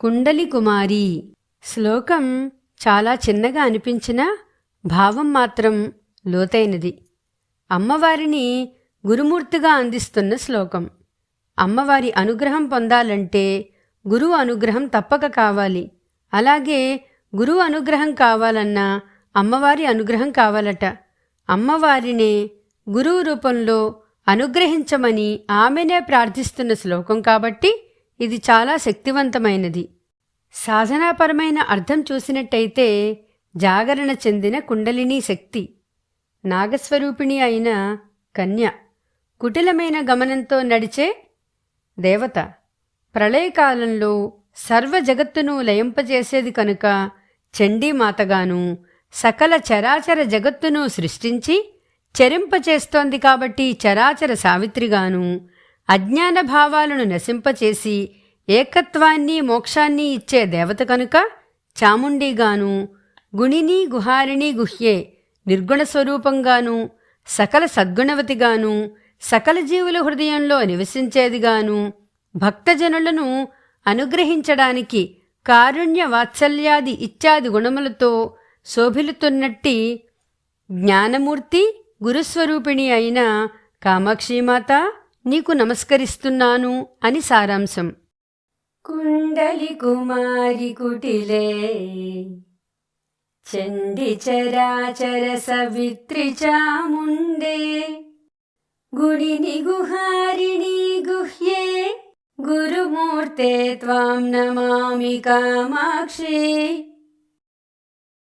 కుండలి కుమారి. శ్లోకం చాలా చిన్నగా అనిపించినా భావం మాత్రం లోతైనది. అమ్మవారిని గురుమూర్తిగా అందిస్తున్న శ్లోకం. అమ్మవారి అనుగ్రహం పొందాలంటే గురువు అనుగ్రహం తప్పక కావాలి. అలాగే గురువు అనుగ్రహం కావాలన్నా అమ్మవారి అనుగ్రహం కావాలట. అమ్మవారినే గురువు రూపంలో అనుగ్రహించమని ఆమెనే ప్రార్థిస్తున్న శ్లోకం కాబట్టి ఇది చాలా శక్తివంతమైనది. సాధనాపరమైన అర్థం చూసినట్టయితే జాగరణ చెందిన కుండలిని శక్తి నాగస్వరూపిణి అయిన కన్య కుటిలమైన గమనంతో నడిచే దేవత. ప్రళయకాలంలో సర్వ జగత్తును లయింపజేసేది కనుక చండీమాతగాను సకల చరాచర జగత్తును సృష్టించి చెరింపచేస్తోంది కాబట్టి చరాచర సావిత్రిగాను అజ్ఞాన భావాలను నశింపచేసి ఏకత్వాన్ని మోక్షాన్ని ఇచ్చే దేవత కనుక చాముండిగాను గుణిని గుహారిణి గుహ్యే నిర్గుణ స్వరూపంగాను సకల సద్గుణవతిగాను సకల జీవుల హృదయంలో నివసించేదిగాను భక్తజనులను అనుగ్రహించడానికి కారుణ్య వాత్సల్యాది ఇత్యాది గుణములతో శోభిలుతున్నట్టి జ్ఞానమూర్తి గురుస్వరూపిణి అయిన కామాక్షీమాత నీకు నమస్కరిస్తున్నాను అని సారాంశం. కుండలి కుమారి కుటిలే చండి చరాచర సవిత్రి చాముండే. గుడిని గుహారిణి గుహ్యే గురుమూర్తే త్వాం నమామి కామాక్షి.